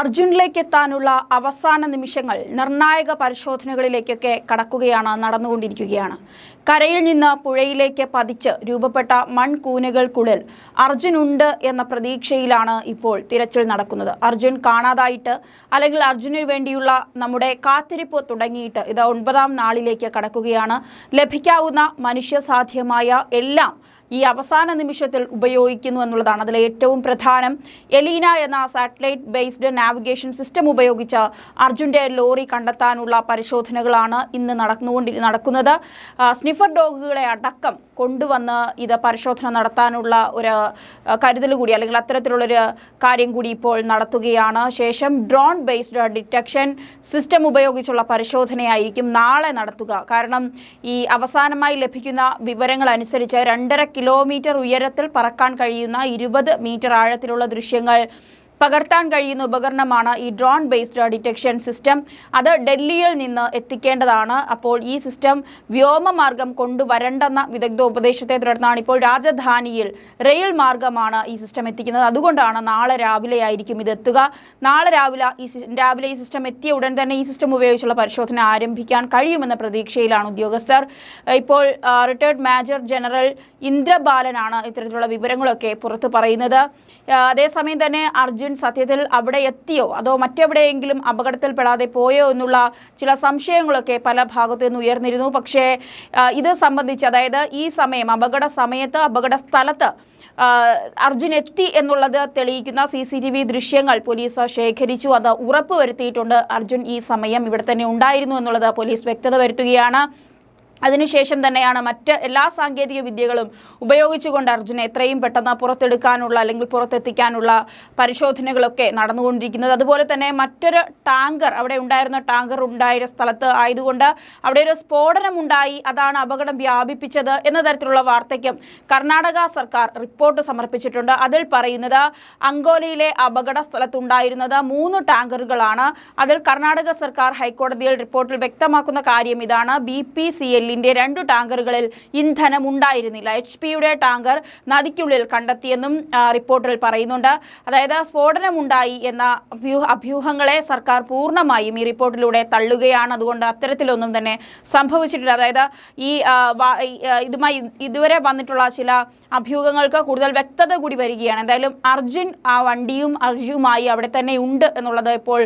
അർജുനിലേക്ക് എത്താനുള്ള അവസാന നിമിഷങ്ങൾ നിർണായക പരിശോധനകളിലേക്കൊക്കെ കടക്കുകയാണ് നടന്നുകൊണ്ടിരിക്കുകയാണ്. കരയിൽ നിന്ന് പുഴയിലേക്ക് പതിച്ച് രൂപപ്പെട്ട മൺകൂനകൾക്കുള്ളിൽ അർജുൻ ഉണ്ട് എന്ന പ്രതീക്ഷയിലാണ് ഇപ്പോൾ തിരച്ചിൽ നടക്കുന്നത്. അർജുൻ കാണാതായിട്ട് അല്ലെങ്കിൽ അർജുനു വേണ്ടിയുള്ള നമ്മുടെ കാത്തിരിപ്പ് തുടങ്ങിയിട്ട് ഇത് ഒൻപതാം നാളിലേക്ക് കടക്കുകയാണ്. ലഭിക്കാവുന്ന മനുഷ്യസാധ്യമായ എല്ലാം ഈ അവസാന നിമിഷത്തിൽ ഉപയോഗിക്കുന്നു എന്നുള്ളതാണ് അതിലെ ഏറ്റവും പ്രധാനം. എലീന എന്ന സാറ്റലൈറ്റ് ബേസ്ഡ് നാവിഗേഷൻ സിസ്റ്റം ഉപയോഗിച്ച് അർജുന്റെ ലോറി കണ്ടെത്താനുള്ള പരിശോധനകളാണ് ഇന്ന് നടന്നുകൊണ്ടി നടക്കുന്നത്. ആ, സ്നിഫർ ഡോഗുകളെ അടക്കം കൊണ്ടുവന്ന് ഇത് പരിശോധന നടത്താനുള്ള ഒരു കരുതൽ കൂടി അല്ലെങ്കിൽ അത്തരത്തിലുള്ളൊരു കാര്യം കൂടി ഇപ്പോൾ നടത്തുകയാണ്. ശേഷം ഡ്രോൺ ബേസ്ഡ് ഡിറ്റക്ഷൻ സിസ്റ്റം ഉപയോഗിച്ചുള്ള പരിശോധനയായിരിക്കും നാളെ നടത്തുക. കാരണം ഈ അവസാനമായി ലഭിക്കുന്ന വിവരങ്ങൾ അനുസരിച്ച് രണ്ടര കിലോമീറ്റർ ഉയരത്തിൽ പറക്കാൻ കഴിയുന്ന ഇരുപത് മീറ്റർ ആഴത്തിലുള്ള ദൃശ്യങ്ങൾ പകർത്താൻ കഴിയുന്ന ഉപകരണമാണ് ഈ ഡ്രോൺ ബേസ്ഡ് ഡിറ്റക്ഷൻ സിസ്റ്റം അത് ഡൽഹിയിൽ നിന്ന് എത്തിക്കേണ്ടതാണ്. അപ്പോൾ ഈ സിസ്റ്റം വ്യോമമാർഗം കൊണ്ടുവരണ്ടെന്ന വിദഗ്ധ ഉപദേശത്തെ തുടർന്നാണ് ഇപ്പോൾ രാജധാനിയിൽ റെയിൽ മാർഗമാണ് ഈ സിസ്റ്റം എത്തിക്കുന്നത്. അതുകൊണ്ടാണ് നാളെ രാവിലെ ആയിരിക്കും ഇത് എത്തുക. നാളെ രാവിലെ ഈ രാവിലെ ഈ സിസ്റ്റം എത്തിയ ഉടൻ തന്നെ ഈ സിസ്റ്റം ഉപയോഗിച്ചുള്ള പരിശോധന ആരംഭിക്കാൻ കഴിയുമെന്ന പ്രതീക്ഷയിലാണ് ഉദ്യോഗസ്ഥർ. ഇപ്പോൾ റിട്ടയർഡ് മേജർ ജനറൽ ഇന്ദ്രബാലനാണ് ഇത്തരത്തിലുള്ള വിവരങ്ങളൊക്കെ പുറത്ത് പറയുന്നത്. അതേസമയം തന്നെ അർജുൻ സത്യത്തിൽ അവിടെ എത്തിയോ? അതോ മറ്റെവിടെയെങ്കിലും അപകടത്തിൽപ്പെടാതെ പോയോ എന്നുള്ള ചില സംശയങ്ങളൊക്കെ പല ഭാഗത്തു നിന്ന് ഉയർന്നിരുന്നു. പക്ഷേ ഇത് സംബന്ധിച്ച് അതായത് ഈ സമയം അപകട സമയത്ത് അപകട സ്ഥലത്ത് അർജുൻ എത്തി എന്നുള്ളത് തെളിയിക്കുന്ന സി സി ടി വി ദൃശ്യങ്ങൾ പോലീസ് ശേഖരിച്ചു. അത് ഉറപ്പുവരുത്തിയിട്ടുണ്ട്. അർജുൻ ഈ സമയം ഇവിടെ തന്നെ ഉണ്ടായിരുന്നു എന്നുള്ളത് പോലീസ് വ്യക്തത വരുത്തുകയാണ്. അതിനുശേഷം തന്നെയാണ് മറ്റ് എല്ലാ സാങ്കേതിക വിദ്യകളും ഉപയോഗിച്ചുകൊണ്ട് അർജുനെ എത്രയും പെട്ടെന്ന് പുറത്തെടുക്കാനുള്ള അല്ലെങ്കിൽ പുറത്തെത്തിക്കാനുള്ള പരിശോധനകളൊക്കെ നടന്നുകൊണ്ടിരിക്കുന്നത്. അതുപോലെ തന്നെ മറ്റൊരു ടാങ്കർ അവിടെ ഉണ്ടായിരുന്ന ടാങ്കർ ഉണ്ടായ സ്ഥലത്ത് ആയതുകൊണ്ട് അവിടെ ഒരു സ്ഫോടനമുണ്ടായി. അതാണ് അപകടം വ്യാപിപ്പിച്ചത് എന്ന തരത്തിലുള്ള വാർത്തയ്ക്കും കർണാടക സർക്കാർ റിപ്പോർട്ട് സമർപ്പിച്ചിട്ടുണ്ട്. അതിൽ പറയുന്നത് അങ്കോലയിലെ അപകട സ്ഥലത്തുണ്ടായിരുന്നത് മൂന്ന് ടാങ്കറുകളാണ്. അതിൽ കർണാടക സർക്കാർ ഹൈക്കോടതിയിൽ റിപ്പോർട്ടിൽ വ്യക്തമാക്കുന്ന കാര്യം ഇതാണ്. ബി എല്ലിന്റെ രണ്ടു ടാങ്കറുകളിൽ ഇന്ധനം ഉണ്ടായിരുന്നില്ല. എച്ച് പിയുടെ ടാങ്കർ നദിക്കുള്ളിൽ കണ്ടെത്തിയെന്നും റിപ്പോർട്ടിൽ പറയുന്നുണ്ട്. അതായത് സ്ഫോടനമുണ്ടായി എന്ന അഭ്യൂഹ അഭ്യൂഹങ്ങളെ സർക്കാർ പൂർണമായും ഈ റിപ്പോർട്ടിലൂടെ തള്ളുകയാണ്. അതുകൊണ്ട് അത്തരത്തിലൊന്നും തന്നെ സംഭവിച്ചിട്ടില്ല. അതായത് ഈ ഇതുമായി ഇതുവരെ വന്നിട്ടുള്ള ചില അഭ്യൂഹങ്ങൾക്ക് കൂടുതൽ വ്യക്തത കൂടി വരികയാണ്. എന്തായാലും അർജുൻ ആ വണ്ടിയും അർജുനുമായി അവിടെ തന്നെ ഉണ്ട് എന്നുള്ളത് ഇപ്പോൾ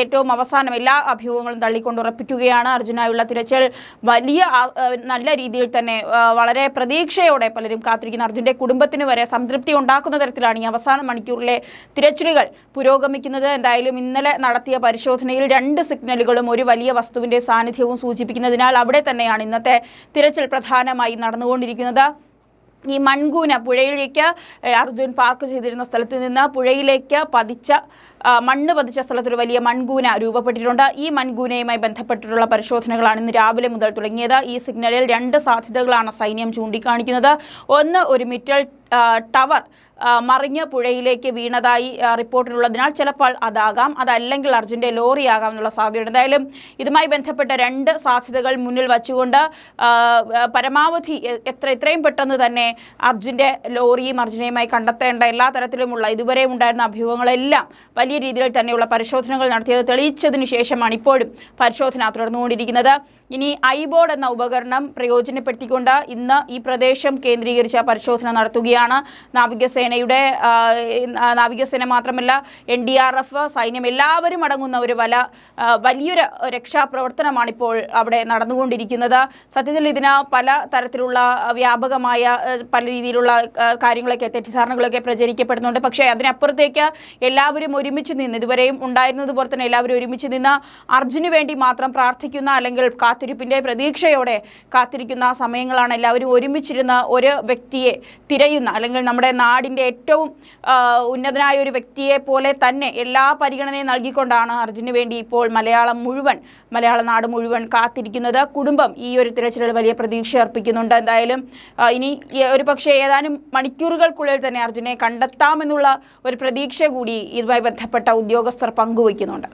ഏറ്റവും അവസാനം എല്ലാ അഭ്യൂഹങ്ങളും തള്ളിക്കൊണ്ട് ഉറപ്പിക്കുകയാണ്. അർജുനായുള്ള തിരച്ചിൽ വലിയ നല്ല രീതിയിൽ തന്നെ വളരെ പ്രതീക്ഷയോടെ പലരും കാത്തിരിക്കുന്ന. അർജുന്റെ കുടുംബത്തിന് വരെ സംതൃപ്തി ഉണ്ടാക്കുന്ന തരത്തിലാണ് ഈ അവസാന മണിക്കൂറിലെ തിരച്ചിലുകൾ പുരോഗമിക്കുന്നത്. എന്തായാലും ഇന്നലെ നടത്തിയ പരിശോധനയിൽ രണ്ട് സിഗ്നലുകളും ഒരു വലിയ വസ്തുവിന്റെ സാന്നിധ്യവും സൂചിപ്പിക്കുന്നതിനാൽ അവിടെ തന്നെയാണ് ഇന്നത്തെ തിരച്ചിൽ പ്രധാനമായി നടന്നുകൊണ്ടിരിക്കുന്നത്. ഈ മൺകൂന പുഴയിലേക്ക് അർജുൻ പാർക്ക് ചെയ്തിരുന്ന സ്ഥലത്ത് നിന്ന് പുഴയിലേക്ക് പതിച്ച മണ്ണ് പതിച്ച സ്ഥലത്തൊരു വലിയ മൺകൂന രൂപപ്പെട്ടിട്ടുണ്ട്. ഈ മൺകൂനയുമായി ബന്ധപ്പെട്ടിട്ടുള്ള പരിശോധനകളാണ് ഇന്ന് രാവിലെ മുതൽ തുടങ്ങിയത്. ഈ സിഗ്നലിൽ രണ്ട് സാധ്യതകളാണ് സൈന്യം ചൂണ്ടിക്കാണിക്കുന്നത്. ഒന്ന് ഒരു മിറ്റൽ ടവർ മറിഞ്ഞ് പുഴയിലേക്ക് വീണതായി റിപ്പോർട്ടിലുള്ളതിനാൽ ചിലപ്പോൾ അതാകാം. അതല്ലെങ്കിൽ അർജുന്റെ ലോറി ആകാം എന്നുള്ള സാധ്യതയുണ്ട്. എന്തായാലും ഇതുമായി ബന്ധപ്പെട്ട രണ്ട് സാധ്യതകൾ മുന്നിൽ വച്ചുകൊണ്ട് പരമാവധി എത്ര എത്രയും പെട്ടെന്ന് തന്നെ അർജുന്റെ ലോറിയും അർജുനയുമായി കണ്ടെത്തേണ്ട എല്ലാ തരത്തിലുമുള്ള ഇതുവരെ ഉണ്ടായിരുന്ന അഭ്യൂഹങ്ങളെല്ലാം വലിയ രീതിയിൽ തന്നെയുള്ള പരിശോധനകൾ നടത്തിയത് തെളിയിച്ചതിന് ശേഷമാണ് ഇപ്പോഴും പരിശോധന തുടർന്നുകൊണ്ടിരിക്കുന്നത്. ഇനി ഐബോർഡ് എന്ന ഉപകരണം പ്രയോജനപ്പെടുത്തിക്കൊണ്ട് ഇന്ന് ഈ പ്രദേശം കേന്ദ്രീകരിച്ച പരിശോധന നടത്തുകയാണ്. നാവികസേനയുടെ ആ, ആ, നാവികസേന മാത്രമല്ല എൻ ഡി ആർ എഫ് സൈന്യം എല്ലാവരും അടങ്ങുന്ന ഒരു വല വലിയൊരു രക്ഷാപ്രവർത്തനമാണ് ഇപ്പോൾ അവിടെ നടന്നുകൊണ്ടിരിക്കുന്നത്. സത്യത്തിൽ ഇതിന് പല തരത്തിലുള്ള വ്യാപകമായ പല രീതിയിലുള്ള കാര്യങ്ങളൊക്കെ തെറ്റിദ്ധാരണകളൊക്കെ പ്രചരിക്കപ്പെടുന്നുണ്ട്. പക്ഷേ അതിനപ്പുറത്തേക്ക് എല്ലാവരും ഒരുമിച്ച് നിന്ന് ഇതുവരെയും ഉണ്ടായിരുന്നത് പോലെ തന്നെ എല്ലാവരും ഒരുമിച്ച് നിന്ന് അർജുന് വേണ്ടി മാത്രം പ്രാർത്ഥിക്കുന്ന അല്ലെങ്കിൽ കാത്തിരിപ്പിന്റെ പ്രതീക്ഷയോടെ കാത്തിരിക്കുന്ന സമയങ്ങളാണ് എല്ലാവരും ഒരുമിച്ചിരുന്ന ഒരു വ്യക്തിയെ തിരയുന്ന അല്ലെങ്കിൽ നമ്മുടെ നാടിന്റെ ഏറ്റവും ഉന്നതനായ ഒരു വ്യക്തിയെ പോലെ തന്നെ എല്ലാ പരിഗണനയും നൽകിക്കൊണ്ടാണ് അർജുന് വേണ്ടി ഇപ്പോൾ മലയാളം മുഴുവൻ മലയാള നാട് മുഴുവൻ കാത്തിരിക്കുന്നത്. കുടുംബം ഈ ഒരു തിരച്ചിലിൽ വലിയ പ്രതീക്ഷ അർപ്പിക്കുന്നുണ്ട്. എന്തായാലും ഇനി ഒരു പക്ഷേ ഏതാനും മണിക്കൂറുകൾക്കുള്ളിൽ തന്നെ അർജുനെ കണ്ടെത്താമെന്നുള്ള ഒരു പ്രതീക്ഷ കൂടി ഇതുമായി ബന്ധപ്പെട്ട ഉദ്യോഗസ്ഥർ പങ്കുവയ്ക്കുന്നുണ്ട്.